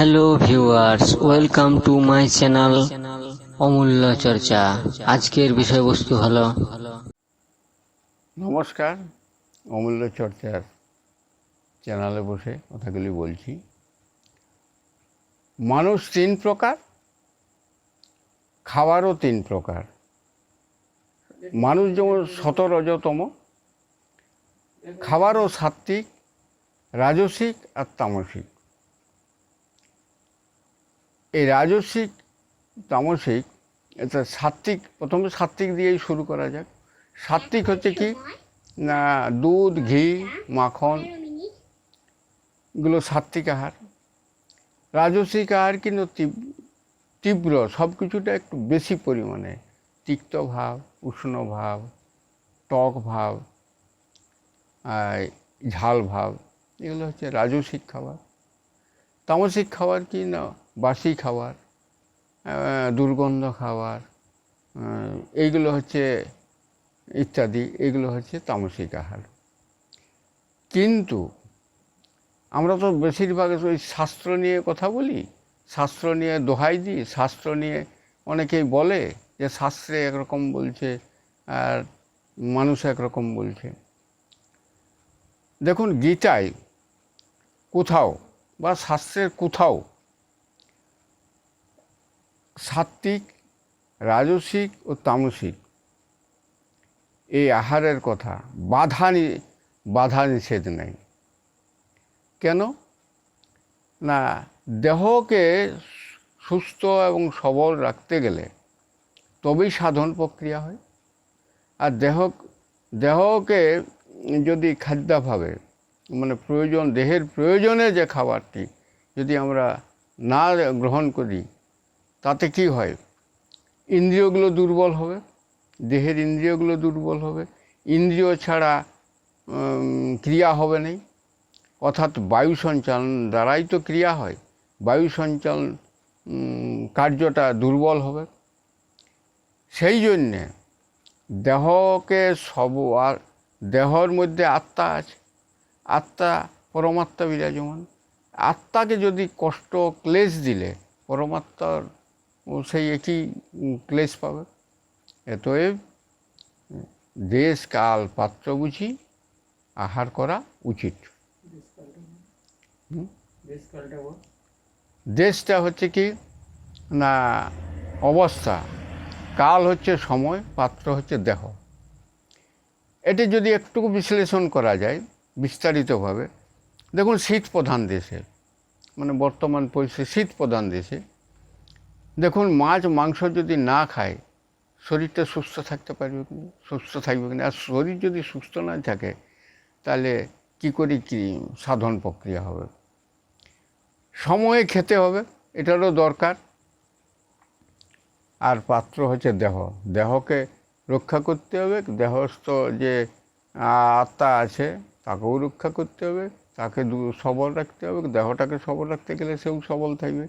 Hello viewers welcome to my channel অমূল্য চর্চা আজকের বিষয়বস্তু হলো নমস্কার অমূল্য চর্চার চ্যানেলে বসে কথাগুলি বলছি। মানুষ তিন প্রকার, খাবারও তিন প্রকার। মানুষ যেমন শতরজতম খাবারও সাত্ত্বিক, রাজসিক আর তামসিক। এই রাজসিক তামসিক, এটা সাত্ত্বিক, প্রথমে সাত্ত্বিক দিয়েই শুরু করা যাক। সাত্ত্বিক হচ্ছে কি? না, দুধ, ঘি, মাখন, এগুলো সাত্ত্বিক আহার। রাজসিক আহার কিন্তু তীব্র, সব কিছুটা একটু বেশি পরিমাণে। তিক্ত ভাব, উষ্ণ ভাব, টক ভাব আর ঝাল ভাব, এগুলো হচ্ছে রাজসিক খাবার। তামসিক খাবার কি? না, বাসি খাবার দুর্গন্ধ খাবার এইগুলো হচ্ছে ইত্যাদি এগুলো হচ্ছে তামসিক আহার। কিন্তু আমরা তো বেশিরভাগ ওই শাস্ত্র নিয়ে কথা বলি, শাস্ত্র নিয়ে দোহাই দিই, শাস্ত্র নিয়ে অনেকেই বলে যে শাস্ত্রে একরকম বলছে আর মানুষ একরকম বলছে। দেখুন, গীতায় কোথাও বা শাস্ত্রের কোথাও সাত্ত্বিক, রাজসিক ও তামসিক এই আহারের কথা বাধা বাধা নিষেধ নেই। কেন? না, দেহকে সুস্থ এবং সবল রাখতে গেলে তবেই সাধন প্রক্রিয়া হয়। আর দেহ, দেহকে যদি খাদ্যাভাবে মানে প্রয়োজন, দেহের প্রয়োজনে যে খাবারটি যদি আমরা না গ্রহণ করি, তাতে কি হয়? ইন্দ্রিয়গুলো দুর্বল হবে, দেহের ইন্দ্রিয়গুলো দুর্বল হবে, ইন্দ্রিয় ছাড়া ক্রিয়া হবে নেই। অর্থাৎ বায়ু সঞ্চালন দ্বারাই তো ক্রিয়া হয়, বায়ু সঞ্চালন কার্যটা দুর্বল হবে। সেই জন্যে দেহকে সব, আর দেহর মধ্যে আত্মা আছে। আত্মা পরমাত্মা বিরাজমান। আত্মাকে যদি কষ্ট, ক্লেশ দিলে পরমাত্মার সেই একই ক্লেশ পাবে। এতএব দেশ, কাল, পাত্র বুঝি আহার করা উচিত। দেশটা হচ্ছে কি? না, অবস্থা। কাল হচ্ছে সময়, পাত্র হচ্ছে দেহ। এটি যদি একটু বিশ্লেষণ করা যায় বিস্তারিতভাবে। দেখুন, শীত প্রধান দেশে মানে বর্তমান পরিস্থিতি, শীত প্রধান দেশে। দেখুন, মাছ, মাংস যদি না খায়, শরীরটা সুস্থ থাকতে পারবে কি? সুস্থ থাকবে কিনা? আর শরীর যদি সুস্থ না থাকে, তাহলে কি করে কি সাধন প্রক্রিয়া হবে? সময়ে খেতে হবে, এটারও দরকার। আর পাত্র হচ্ছে দেহ। দেহকে রক্ষা করতে হবে। দেহস্থ যে আত্মা আছে তাকেও রক্ষা করতে হবে, তাকে সবল রাখতে হবে, দেহটাকে সবল রাখতে গেলে সেও সবল থাকবে।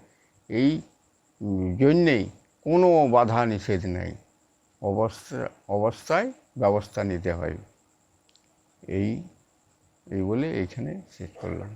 এই জন্যেই কোনো বাধা নিষেধ নেই। অবস্থা, অবস্থায় ব্যবস্থা নিতে হয়। এই এই বলে এইখানে শেষ করলাম।